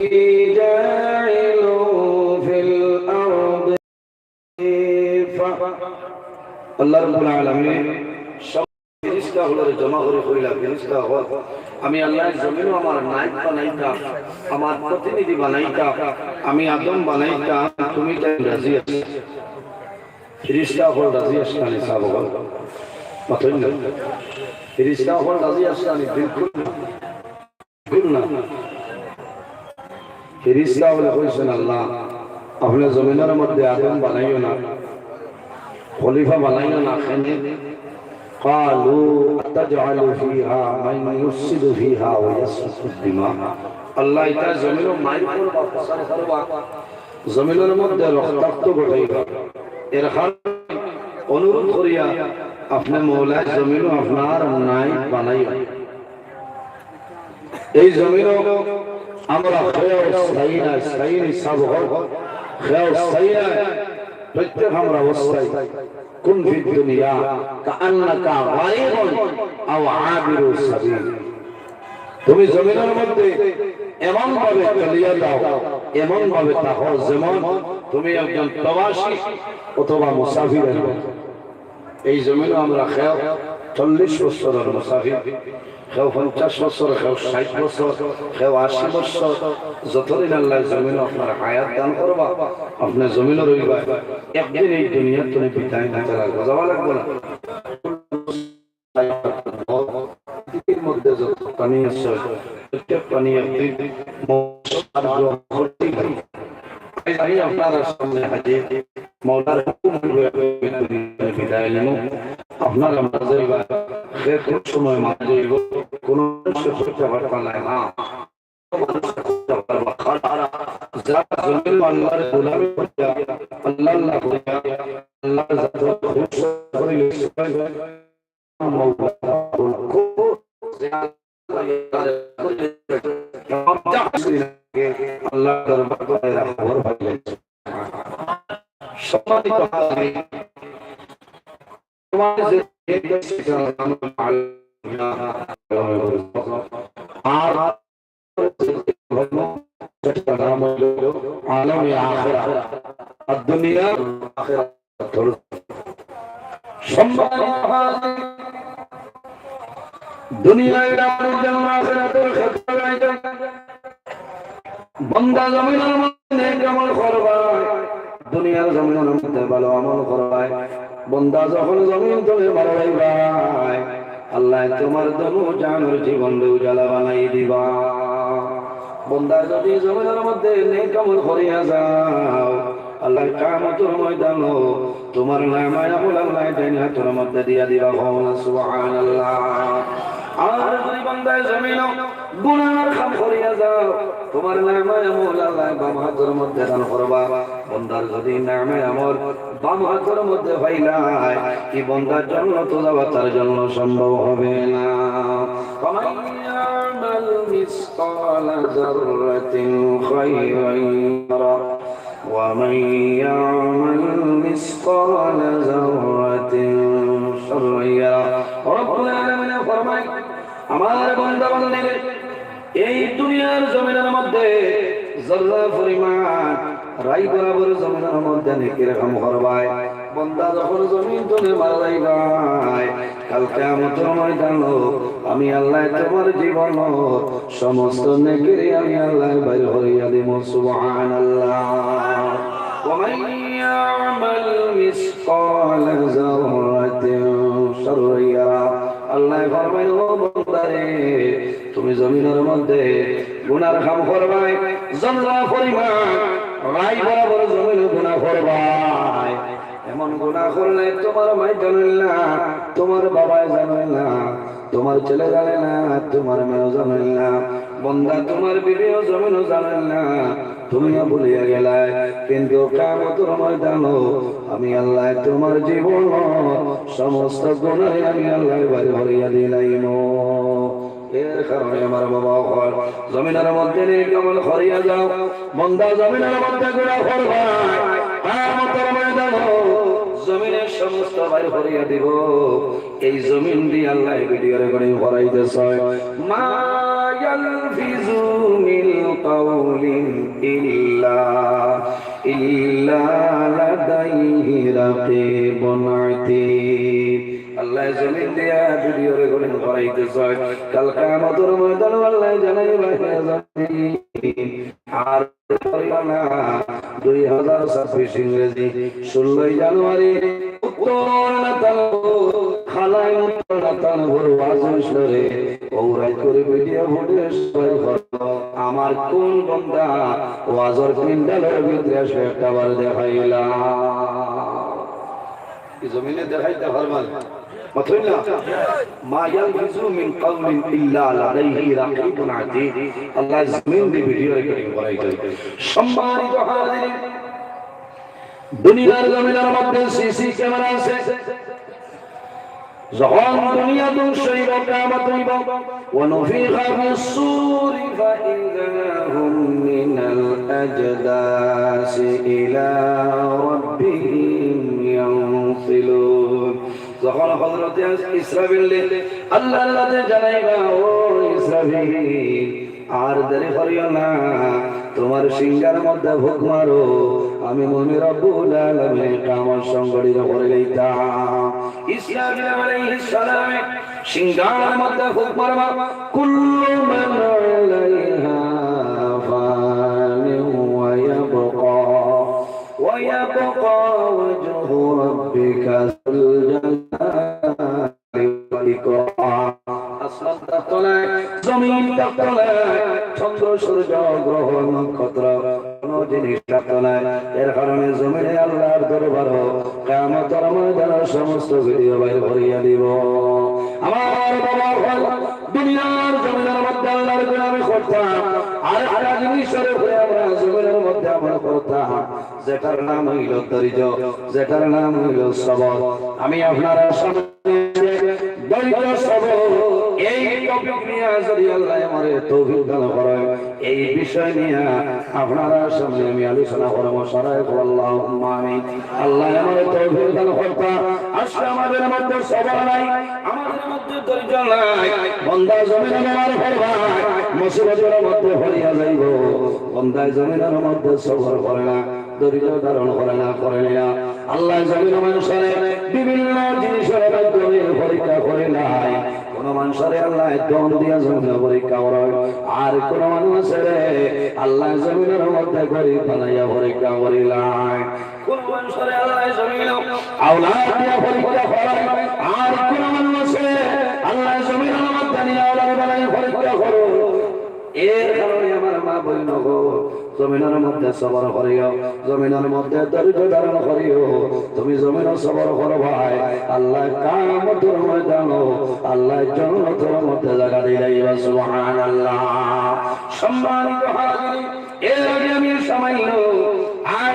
جاعل في الأرض আল্লাহ রাব্বুল আলামিন সব ফেরেশতা হলরে জমা করে কইলা ফেরেশতা হল আমি আল্লাহর জমিনও আমার নায়ক বানাইতা আমার প্রতিনিধি বানাইতা আমি আদম বানাইতা তুমি তাই রাজি আছো ফেরেশতা হল রাজি আসলানি সাহাব হল মাতই না ফেরেশতা হল রাজি আসলানি বিলকুল না। বিলকুল না ফেরেশতা হল কইছেন আল্লাহ আপনি জমিনের মধ্যে আদম বানাইও না খলিফা বানাইও না খেনে قالوا أتجعل فيها من يفسد فيها ويسفك الدماء আল্লাহ এটা জমিনও মাইর করবা প্রসার করবা জমিনের মধ্যে রক্তাক্ত ঘটাইবা এর কারণে অনুরোধ করিয়া আপনি মৌলায় জমিনও আপনার নাই বানাইবা এই জমিনও আমরা প্রত্যেক আমরা অবস্থায়, কুন ফি দুনিয়া, কাআন্নাকা গায়রুন আও আবিরু সাবিল। তুমি জমিনের মধ্যে এমন ভাবে চলিয়ে যাও এমন ভাবে যেমন তুমি একজন প্রবাসী অথবা মুসাফিরের। এই জমিনে আমরা খেয়াল চল্লিশ বছরের মুসাফির। কেউ পঞ্চাশ বছর কেউ ষাট বছর কেউ আশি বছর। যতদিন আল্লাহ জমিন আপনার হায়াত দান করবা, আপনি জমিনে রইবা। একদিন এই দুনিয়া তুমি বিদায় নিতে লাগবে যাওয়া লাগবে না। মধ্যে আপনার আপনার সময় যাইব? কোন মানুষের করতে পারবা না। না মানুষের করতে পারবা খারা যারা জমিন আল্লাহর গোলামি করিয়া আল্লাহ আল্লাহ করিয়া আল্লাহর জাত খুশ করিয়া মৌলা আল্লাহ দরবার করে খবর পাইলেন সম্মানিত হাজিরিন তোমাদের যে আর নাম হলো আলমে আখিরা আর দুনিয়া আখিরা দুনিয়ায় রামের দুনিয়ার জমিনের মধ্যে ভালো আমল করবাই বন্দা যখন জমিন তুমি ভালো রাইবাই আল্লাহ তোমার দনু জানোর জীবন উজালা বানাই দিবা। বন্দা, যদি জমিনের মধ্যে নেক আমল করিয়া যাও, আল্লাহ কামতুর ময়দান তোমার নামায় আমল আল্লাহ ডাইনা তোর মধ্যে দিয়া দিবা। সুবহানাল্লাহ। আর যদি বান্দায় জমিন গুনার খাম করিয়া যাও তোমার নামে আমল আল্লাহ বাম হাতের মধ্যে দান করবা বন্দার যদি নামে আমল বাম হাতের মধ্যে পাইলাই কি বন্দার জন্য তো যাওয়া তার জন্য সম্ভব হবে না فمن يعمل مثقال ذرة خيرا يره ومن يعمل مثقال ذرة شرا يره رب العالمين فرمائے আমার বন্ধা বান্ধবীদের এই দুনিয়ার জমিনের মধ্যে জল্লা পরিমাণ রাই বরাবর জমিনের মধ্যে নেকির কাম করবাই বন্দা যখন জমিন তুলে মারা যাইবাই কালকে আমতর ময়দান আমি আল্লাহ তোমার জীবন সমস্ত নেকির আমি আল্লাহ বাইর হইয়া দিব সুবহানাল্লাহ ومن يعمل مثقال ذرة شرا يره ফরমাই তুমি জমিনের মধ্যে গুনার খাম করবাই জমরা পরিমাণ বরাবর জমিন গুনা করবাই। এমন গুণা করলে তোমার মাই জানেন না, তোমার বাবাই জানেন না, তোমার ছেলে জানে না, তোমার মেয়েও জানেন না। বন্দা, তোমার বিবিও জমিনও জানে না। তুমিও ভুলিয়া গেলাই কিন্তু কামতর ময়দান আমি আল্লাহ তোমার জীবন, সমস্ত গুণাই আমি আল্লাহ বাড়ি ভরিয়া দিলাইম এর কারণে আমার বাবা জমিনের মধ্যে যাও। বন্দা মধ্যে গুণা জমিনের সমস্ত বাইর ভরিয়া দিব। এই জমিন দিয়ে আল্লাহ ভিডিও রেকর্ডিং করাইতেছ মা ইয়ালফিজু মিন কাউলিন ইল্লা আল্লাহ জমিন দিয়া ভিডিও রেকর্ডিং করাইতেছ আর দুই হাজার ছাব্বিশ ইংরেজি ষোলোই জানুয়ারি। আমার কোন বন্ধা ওয়াজর পিন্ডালের ভিতরে আসবে একটা বার দেখাইলাম জমিনে দেখাইতে পারবেন মতলব না মা ইয়ালফিজু মিন কাউলিন ইল্লা আলাইহি রাকিবুন আতীদ আল্লাহ জমিন দি ভিডিও রেকর্ডিং করাই যায় সম্মানিত হাজিরিন দুনিয়ার জমিনের মধ্যে সিসি ক্যামেরা আছে। যখন দুনিয়া ধ্বংস হইব, কিয়ামত হইব। ওয়ানুফিখা ফিস-সূর ফাইযাহুম মিনাল আজদাস ইলা রাব্বিহিম ইয়াউম। যখন হযরত আল্লাহ জানাইবা ও আর দেরি করিও না, তোমার সিংহার মধ্যে ভোগ মারো, আমি মনে রব্বুল আলামিন কামল সংগঠিত করে সিংহার মধ্যে ভোগ মারবা, কুল্লু জমিন সমস্ত ভিডিও দিব আমার জমিনের মধ্যে করতাম আর একটা জমিনের মধ্যে করতাম যেটার নাম হইল ধৈর্য যেটার নাম হইল সবর আমি আপনারা সামনে দরিদ্র এই বিষয় নিয়ে আপনারা সামনে আমি আলোচনা করব। সরাই আল্লাহ তৌফিক দান করতা আমাদের মধ্যে সবর নাই, আমাদের মধ্যে ধৈর্য নাই জমিন আমার মধ্যে যাইব। জমিনের মধ্যে সবর করে না। দরিদ্র ধারণ করে না করে না। আল্লাহ জমিন মানুষের বিভিন্ন জিনিসের মাধ্যমে পরীক্ষা করে নাই কোন মানুষের আল্লাহ দম দিয়া জমিনের পরীক্ষা করে আর কোন মানুষের আল্লাহ জমিনের মধ্যে করে বানাইয়া পরীক্ষা আর কোন মানুষের আল্লাহ জমিনের মধ্যে নিয়ে আওলাদ বানাইয়া পরীক্ষা করো এর কারণে আমার মা বই নগো জমিনের মধ্যে সবর করিও, জমিনের মধ্যে দরিদ্র ধারণ করিও। তুমি জমিনের সবর করো ভাই। আল্লাহ কামতের ময়দান, আল্লাহ জন্নতের মধ্যে জায়গা দিলাইবা সুবহানাল্লাহ। সম্মানিত হাজির, এর আগে আমি সামান্য আর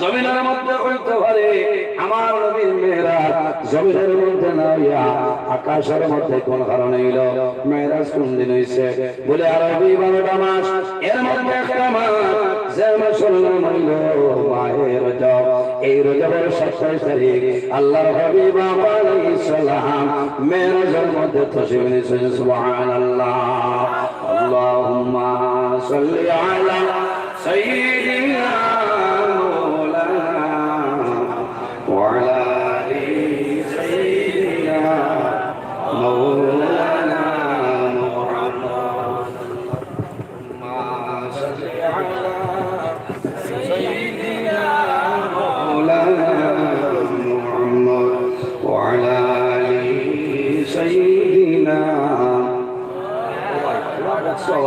জমিনের মধ্যে হইতে পারে আমার নবীর মেরাজ জমিনের মধ্যে না হইয়া আকাশের মধ্যে কোন কারণে হইল মেরাজ কোন দিন হইছে? বলে আরবি বারোটা মাস এর মধ্যে একটা মাস, যে এই সাতাইশ তারিখ মধ্যে আলা সাইয়্যিদিনা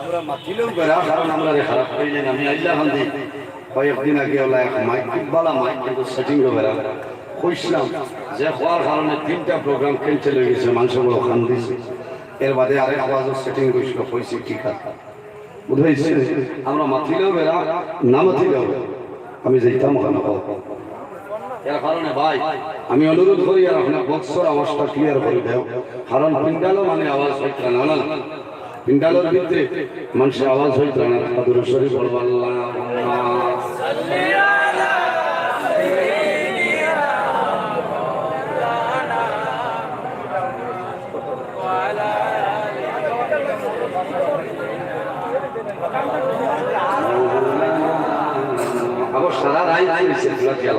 আমরা মাতিলেও কয়েকদিন আগে ওলা এক মাইক খুব ভালো মাইক কিন্তু সেটিং যে হওয়ার কারণে তিনটা প্রোগ্রাম ক্যান্সেল হয়ে গেছে মানুষগুলো দিছে এর বাদে আরেক আওয়াজও সেটিং কইছি ঠিক আছে আমরা বেড়া, না মাতিলেও আমি যেতাম ওখানে। আমি অনুরোধ করি আর আপনার বক্সর আওয়াজটা ক্লিয়ার করে দেও কারণ পিন্ডালও মানে আওয়াজ হইত না পিন্ডালের ভিতরে মানুষের আওয়াজ হইত না তাদের শরীর বলব সারা হইছে এগুলা খেয়াল।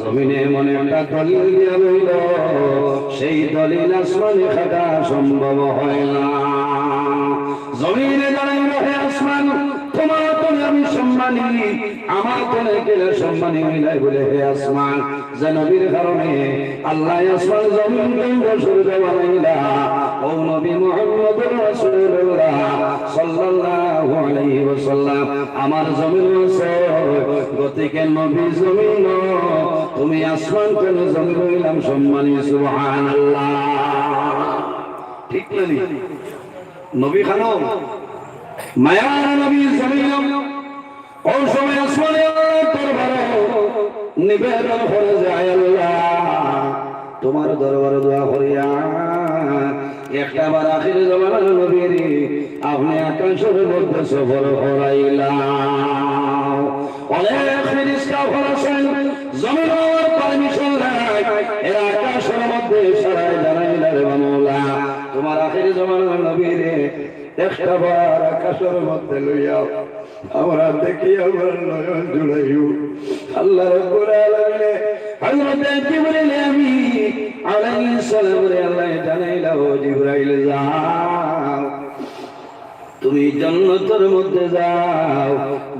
জমিনে এমন একটা দলিল দিয়া লইল সেই দলিল আসমানে খাটা সম্ভব হয় না। জমিনে দাঁড়াই রহে আসমান তোমার কোনে আমি সম্মানী, আমার সম্মানী বলে হে আসমান, যে নবীর কারণে আল্লাহ আসমান জমিন ও নবী রাসূলুল্লাহ সাল্লাল্লাহু আলাইহি ওয়াসাল্লাম, আমার জমিন আছে, গতিকে নবী জমিন, তুমি আসমান কোন জমিন হইলাম সম্মানী, সুবহানাল্লাহ। ঠিক নবী খানম, মায়ার নবী জমিন। ওই সময় আসমানে দরবারে নিবেদন করে যায় আল্লাহ। তোমার দরবারে দোয়া করিয়া একটা বার আখির জমানার নবীর আপনি আকাশের মধ্যে সফর করাইলাম অনেক ফেরিস্তা ফরাসেন জমিনের পারমিশন নাই। এরা আকাশের মধ্যে সরাই দাঁড়াইলার বানুলা তোমার আখির জমানার নবীরে একটা বার আকাশের মধ্যে লইয়াও আমরা দেখি আমার নয়ন জুড়াইও। আল্লাহ রাব্বুল আলামিন হযরত জিবরিল আমি আলাইহিস সালাম রে আল্লাহ জানাইলা ও জিবরাইল যাও। তুমি জান্নাতের মধ্যে যাও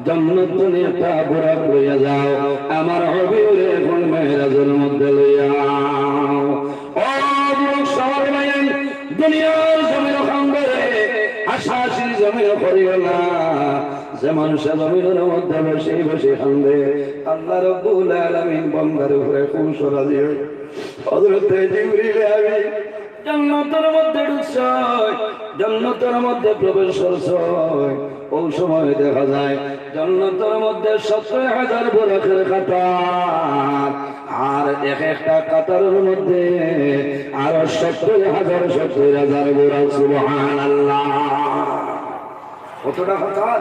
জান্নাত নেতা বুড়া লইয়া যাও, আমার হবিরে এখন মেরাজের মধ্যে লইয়া ও যুবক সবার মায়ের যে মানুষে জমিনের মধ্যে বসে বসে খান্দে আল্লাহ রব্বুল আলামিন বন্দার উপরে খুশ রাজি হয় হযরতে জিবরিল আমি জান্নাতের মধ্যে ঢুকছয় জান্নাতের মধ্যে প্রবেশ করছয় ওই সময় দেখা যায়, জান্নাতের মধ্যে সত্তর হাজার বরফের কাতার, আর এক একটা কাতারের মধ্যে আরও সত্তর হাজার সত্তর হাজার বরফ সুবহান আল্লাহ কতটা কাতার?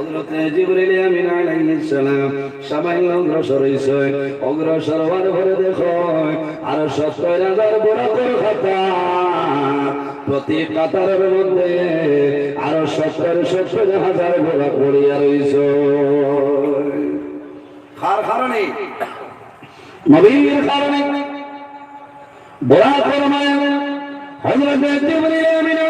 হযরত জিবরিল আমিন আলাইহিস সালাম সামান্য অগ্রসর হইছে। অগ্রসর হওয়ার পরে দেখো আর খাতা। প্রতি কাতারের মধ্যে আরও সত্তর সত্তর হাজার গোলা পড়িয়া রইছ। কার কারণে? নবীর কারণে। বড়া করমায় হযরত জিবরিল আমিন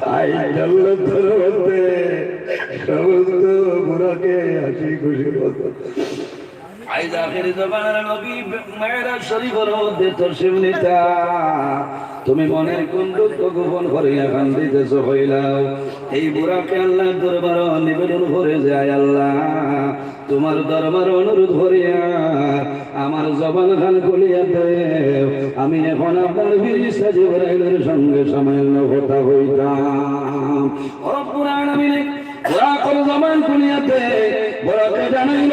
তাই জল্লতের মধ্যে সমস্ত হাসি খুশি করতে তুমি মনের কোন দুঃখ গোপন করিয়া খান দিতেছ হইলাও। এই বুড়াকে আল্লাহ দরবার নিবেদন করে যায় আল্লাহ। তোমার দরবার অনুরোধ করিয়া আমার জবান খান খুলিয়া দেও আমি এখন আপনার ফিরিস্তা জিবরাইলের সঙ্গে সামান্য কথা হইতাম। রব্বুল আলামিন, বুড়া করে জবান খুলিয়াতে বুড়াকে জানাইল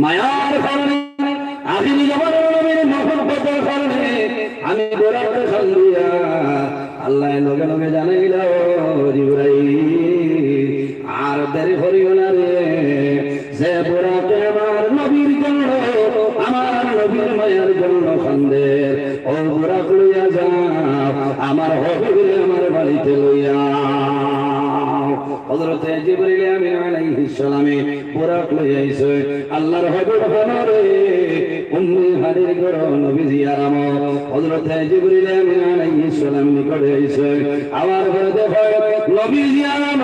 মায়ার কারণে আখিরি জমানার নবীর মহব্বতের কারণে আমি গোরাকে খান্দিয়া আল্লাহ লগে লগে জানাইল জিবরাইল। আর দেরি করিও না রে। যে বুড়াকে আমার নবীর জন্য, আমার নবীর মায়ের জন্য খান্দে ও বুড়া লইয়া যাও, আমার হবিবে আমার বাড়িতে লইয়া হযরত জিবরিল আমিন আলাইহিস সালামে পুরাক লই আইছে। আল্লাহর হাবিব হনরে উম্মে হানির ঘর নবী জিয়ারাম হযরত জিবরিল আমিন আলাইহিস সালাম আমার ঘরে দেখো নবী জিয়ারাম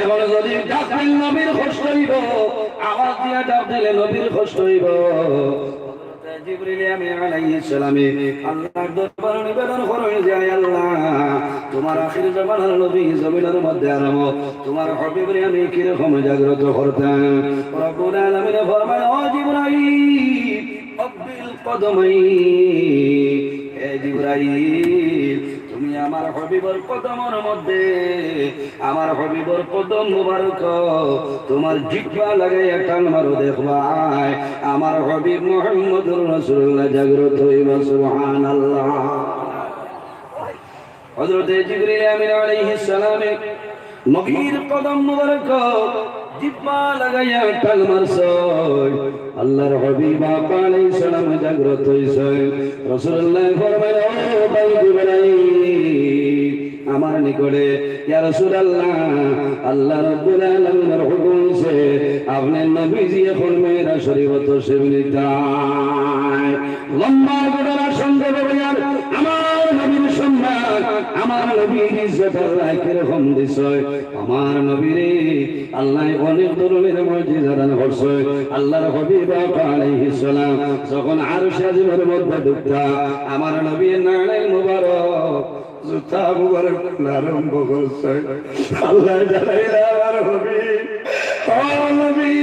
এখন যদি ডাক দিল নবীর কষ্ট হইব আওয়াজ দিয়া ডাক দিলে নবীর কষ্ট হইব জিবরিল আমিন আলাইহিস সালামে আল্লাহর দরবারে নিবেদন করেন যে আয় আল্লাহ তোমার আখির জামানার নবী জমিনের মধ্যে আরাম তোমার হবিবরে আমি কি রকম জাগ্রত করতাম? রব্বুল আলামিন ফরমায়, ও জিবরাইল আব্বিল কদমাই হে জিবরাইল, তুমি আমার হবিবর কদমের মধ্যে, আমার হবিবর কদম মুবারক, তোমার জিহ্বা লাগাইয়া টান মারো দেখবাই আমার হবিব মুহাম্মদুর রাসূলুল্লাহ, জাগ্রত হইবা, সুবহানাল্লাহ। হযরত জিবরিল আমিন আলাইহিস সালামে নবীর কদম মুবারক জিহ্বা লাগাইয়া টান মারছয় আল্লাহর হাবিব আলাইহিস সালাম জাগ্রত হইছে রাসূলুল্লাহ ফরমায় ও ভাই জিবরাইল, আমার নিকটে, ইয়া রাসূলুল্লাহ, আল্লাহ রাব্বুল আলামিনের হুকুম আছে আপনি নবীজি এখন মেয়েরা শরীয়ত সেবনিতায় লম্বা ঘটনার সঙ্গে বলিয়ার আমার আমার নবীর ইজ্জতের রায় কীরকম দিছয় আমার নবীরে আল্লাহ অনেক ধরনের মর্যাদা দান করছে। আল্লাহর হাবিব আলাইহিস সালাম, যখন আরশ আজিমের মধ্যে ঢুকতা আমার নবীর নারায়ণ মুবারক জুতা মুবারক আরম্ভ করছে। আল্লাহ জানাইলা আমার হাবিব ও নবী,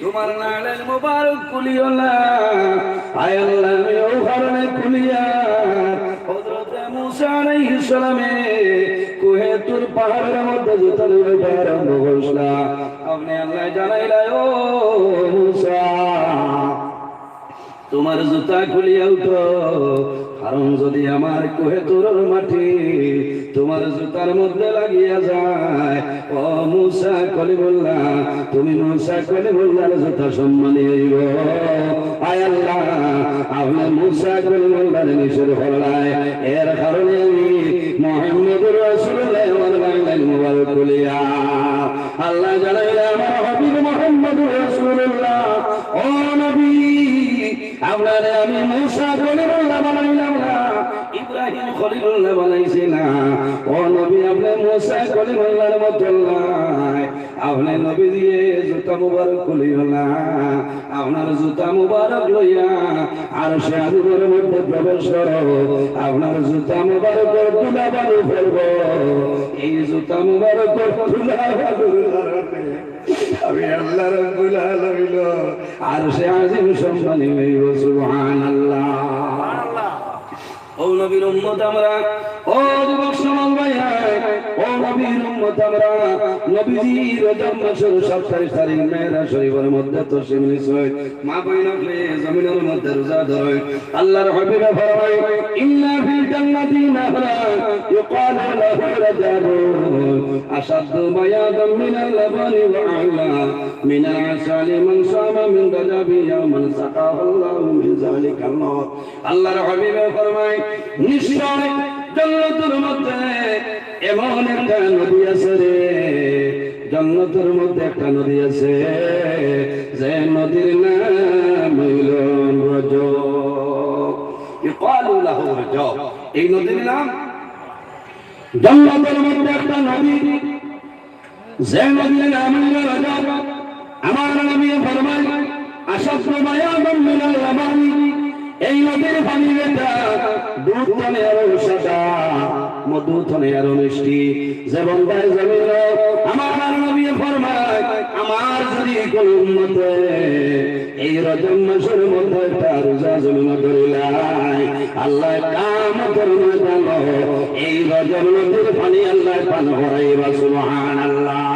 তোমার নারায়ণ মুবারক কুলিও না। আয় আল্লাহ ও কারণে কুলিয়া হযরতে তোমার জুতা খুলিয়া উঠো। কারণ যদি আমার কোহে তোর মাটি তোমার জুতার মধ্যে লাগিয়া যায়, ও মুসা কলি বললা তুমি মুসা কলি বললার জুতা সম্মানী হইব। আয় আল্লাহ, আপনি মুসা কলি বললার নিষেধ করলাই এর কারণে মুবারক না। আপনার জুতা মুবারক লইয়া আর সে আদিবের মধ্যে প্রবেশ করো। আপনার জুতা মুবারক তুলা বালু ফেলব। এই জুতা মুবারক তুলা বালু আমি আল্লাহ রব্বুল আলামিন আর সে আজিম সম্মানী হইব সুবহানাল্লাহ। ও নবীর উম্মত, আমরা উম্মত আমরা নবীজির জন্ম শুরু সপ্তাহে তারিখ মেয়েরা শরীফের মধ্যে তো সিমনি মা বইন জমিনের মধ্যে রোজা ধরে আল্লাহর হাবিবে ফরমায়, ইন্না ফিল জান্নাতি নাহরা ইউকালু লাহু রাজালুন আশাদ্দু বায়াদাম মিনাল লাবানি ওয়া আলা। মিনাল আসালি মান সামা মিন রাজাবি ইয়ামান সাকাহু আল্লাহু মিন যালিকাল মাউত আল্লাহর হাবিবে ফরমায়, নিশ্চয় জন্নতের মধ্যে এমন একটা নদী আছে রে জন্নতের মধ্যে একটা নদী আছে, যে নদীর নাম হইল রজব। এই নদীর নাম জন্নতের মধ্যে একটা নদী। যে নদীর নাম হইল রজব। আমার নবী ফরমায় আশাদ্দু বায়াদাম মিনাল এই নদীর পানি বেটা দুধ সাদা। মধু তনে আরও মিষ্টি। জমিল আমার নবী ফরমায়, আমার যদি কোন এই রজব মাসের মধ্যে একটা রোজা জমিল ধরিলাই আল্লাহ কাম করবে এই রজব নদীর পানি আল্লাহ পান করাইবা, সুবহানাল্লাহ।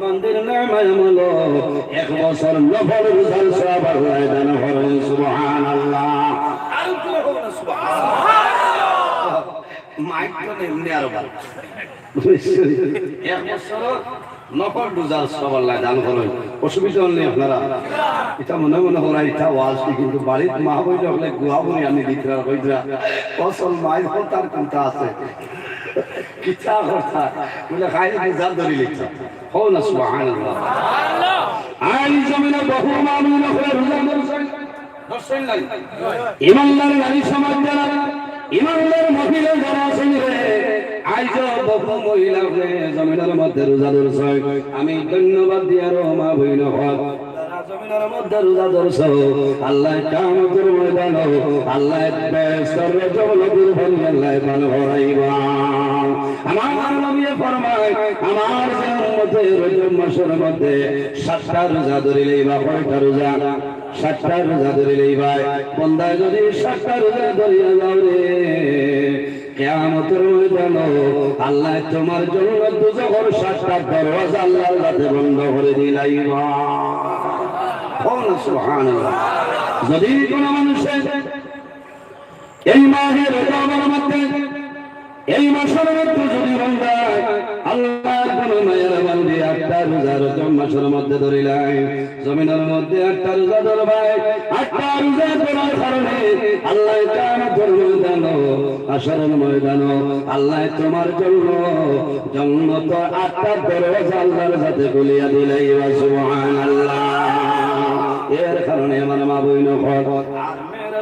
বান্দির নামায় আমল এক বছর নফল রোজার সব আল্লাহ দান করেন সুবহানাল্লাহ। আর কি হবে না, সুবহানাল্লাহ। মাইক তো এমনি আরও ভালো। এক বছর নফল রোজার সব আল্লাহ দান করেন অসুবিধা নেই আপনারা। এটা মনে মনে করা এটা ওয়াজ কিন্তু বাড়ির মা বইলে হলে গুহা বলি আমি দিতরা হইতরা ফসল মাই তার কোনটা আছে। কিচ্ছা কথা বলে খাই রোজা ধরি লিখছে। হো না, সুবহানাল্লাহ। আই জমিনে বহু মানুষ হলে রোজা ধরছেন ধরছেন নাই ইমানদার নারী সমাজ যারা, ইমানদার মহিলা যারা আছেন রে, আইজ বহু মহিলা হলে জমিনের মধ্যে রোজা আমি ধন্যবাদ দিয়া রহমা বইন হক জমিনের মধ্যে রোজা ধরছো? আল্লাহ কামতের ময়দান আল্লাহ বেসর জবলদুর ভানি আল্লাহ হরাইবা আমার নবী ফরমায়, আমার মধ্যে রজব মাসের মধ্যে সাতটা রোজা ধরিলেই বা কয়টা রোজা? সাতটা রোজা ভাই বন্দায় যদি সাতটা রোজা ধরিয়া যাও রে, কেয়ামতের ময়দান আল্লাহ তোমার জন্য দুজোর সাতটা দরওয়াজা আল্লাহর কাছে বন্ধ করে দিলাইবা সুবহানাল্লাহ যদি কোন মানুষের এই মাহের রমজানের মধ্যে এই মাসের মধ্যে যদি আল্লাহ কোন মায়ের বন্ধে একটা রোজা রকম মাসের মধ্যে ধরিলাই জমিনের মধ্যে একটা রোজা ধরবাই একটা রোজা ধরার কারণে আল্লাহ কামতের ময়দান আসরের ময়দান আল্লাহ তোমার জন্য জন্ম তো আটটা দরজা আল্লাহর সাথে খুলিয়া দিলাই সুবহানাল্লাহ। এর কারণে আমার মা বই নখর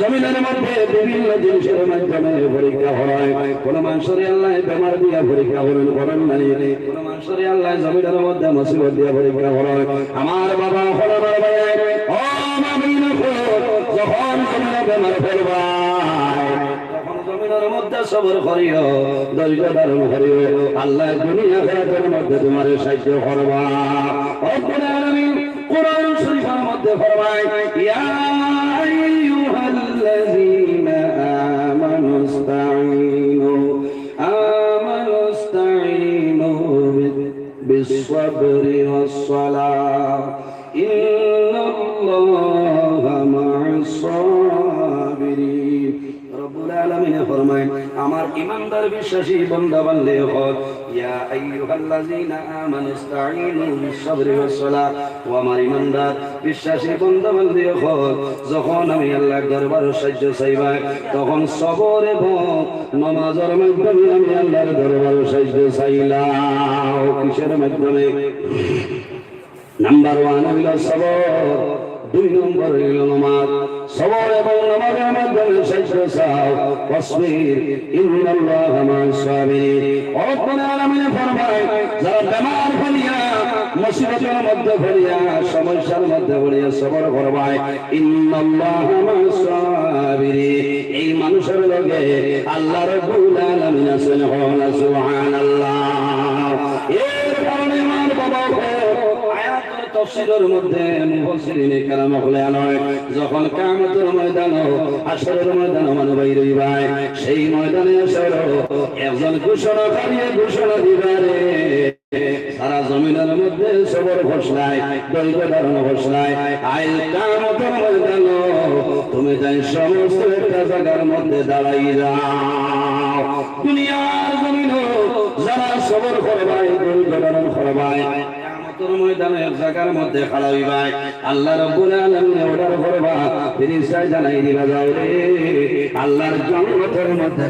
জমিনের মধ্যে বিভিন্ন জিনিসের মাধ্যমে পরীক্ষা হয়। কোন মানুষের আল্লাহ বেমার দিয়া পরীক্ষা করেন করেন নাই। কোন মানুষের আল্লাহ জমিনের মধ্যে মুসিবত দিয়া পরীক্ষা করেন আমার বাবা হল যখন জমিনে বেমার জমিনের মধ্যে কোরআন ফরমায় বিস-সাবরি ওয়াস-সালাহ ইন্নাল্লাহা মা'আস-সাবিরিন রব্বুল আলামিন ফরমায় আমার ইমানদার বিশ্বাসী বান্দা বান্দে হল ইয়া আইয়ুহাল্লাযীনা আমানু ইসতাঈনু বিস-সাবরি ওয়াস-সালাহ। ও আমার ইমানদার বিশ্বাসী বান্দা বান্দে হল যখন আমি আল্লাহর দরবারে সাহায্য চাইবাই, তখন সবর এবং নামাজের মাধ্যমে আমি আল্লাহর দরবারে সাহায্য চাইলাম। কিসের মাধ্যমে? নাম্বার ওয়ান হইল সবর, দুই নম্বর হইল নামাজ। সবর এবং নামাজের মাধ্যমে সাহায্য চাও কসমির ইন্নাল্লাহ মা'আস সাবিরিন রব্বুল আলামিন ফরমায়, যারা বেমার ফলিয়া মুসিবতের মধ্যে ফলিয়া সমস্যার মধ্যে ফলিয়া সবর করবায়, ইন্নাল্লাহ মা'আস সাবিরিন এই মানুষের লগে আল্লাহ রাব্বুল আলামিন আছেন সুবহানাল্লাহ এর কারণে আমার বাবা আয়াতের তাফসীরের মধ্যে মুফাসসিরিনে কেরাম হলে আনয় যখন কিয়ামতের ময়দান আসরের ময়দান মানে বাইরে ভাই সেই ময়দানে আসর একজন ঘোষণা করিয়ে ঘোষণা দিবারে সারা জমিনের মধ্যে সবর ঘোষণায় দৈব ধারণ ঘোষণায়, আইল কামতের ময়দান তুমি যাই সমস্ত একটা জায়গার মধ্যে দাঁড়াই যাও। দুনিয়ার জমিন যারা সবর করবাই দৈব ধারণ করবাই কিয়ামতের ময়দানে এক জায়গার মধ্যে খালাবি ভাই। আল্লাহ রব্বুল আলামিন অর্ডার করবা। ফেরেশতা জানাই দিবা রে। আল্লাহর মধ্যে